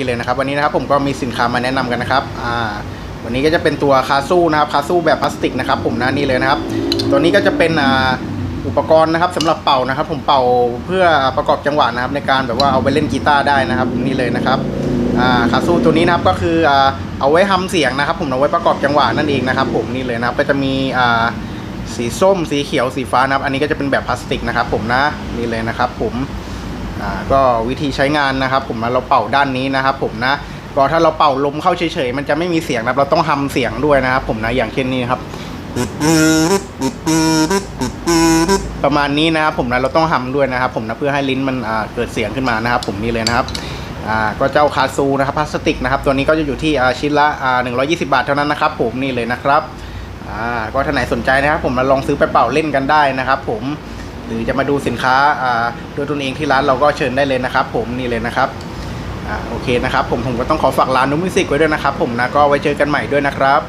ีเลยนะครับวันนี้นะครับผมก็มีสินค้ามาแนะนำกันนะครับอ่าวันนี้ก็จะเป็นตัวคาสู้นะครับคาสู้แบบพลาสติกนะครับ ผมนะนี่เลยนะครับ ตัวนี้ก็จะเป็นอ่าอุปกรณ์นะครับสำหรับเป่านะครับ ผมเป่าเพื่อประกอบจังหวะนะครับ ในการแบบว่าเอาไปเล่นกีตาร์ได้นะครับนี่เลยนะครับอ่าคาสู้ตัวนี้นะครับก็คืออ่าเอาไว้ทำเสียงนะครับ ผมเอาไว้ประกอบจังหวะนั่นเองนะครับ ผมนี่เลยนะครับก็จะมีอ่าสีส้มสีเขียวสีฟ้านะครับ อันนี้ก็จะเป็นแบบพลาสติกนะครับ ผมนะนี่เลยนะครับ ผมอ ก็วิธีใช้งานนะครับ ผมนะเราเป่าด้านนี้นะครับ ผมนะก็ถ้าเราเป่าลมเข้าเฉยๆมันจะไม่มีเสียงนะครับ เราต้องทำเสียงด้วยนะครับ ผมนะอย่างเช่นนี้ครับ ประมาณนี้นะครับ ผมนะเราต้องทำด้วยนะครับ ผมนะเพื่อให้ลิ้นมันเกิดเสียงขึ้นมานะครับ ผมนี่เลยนะครับก็เจ้าคาซูนะครับพลาสติกนะครับตัวนี้ก็จะอยู่ที่ชิ้นละ120 บาทเท่านั้นนะครับผมนี่เลยนะครับก็ท่านไหนสนใจนะครับ ผมมาลองซื้อไปเป่าเล่นกันได้นะครับ ผม หรือจะมาดูสินค้าด้วยตนเองที่ร้านเราก็เชิญได้เลยนะครับ ผมนี่เลยนะครับอโอเคนะครับ ผมผมก็ต้องขอฝากร้านนุ้มิสิกไว้ด้วยนะครับ ผมนะก็ไว้เจอกันใหม่ด้วยนะครับ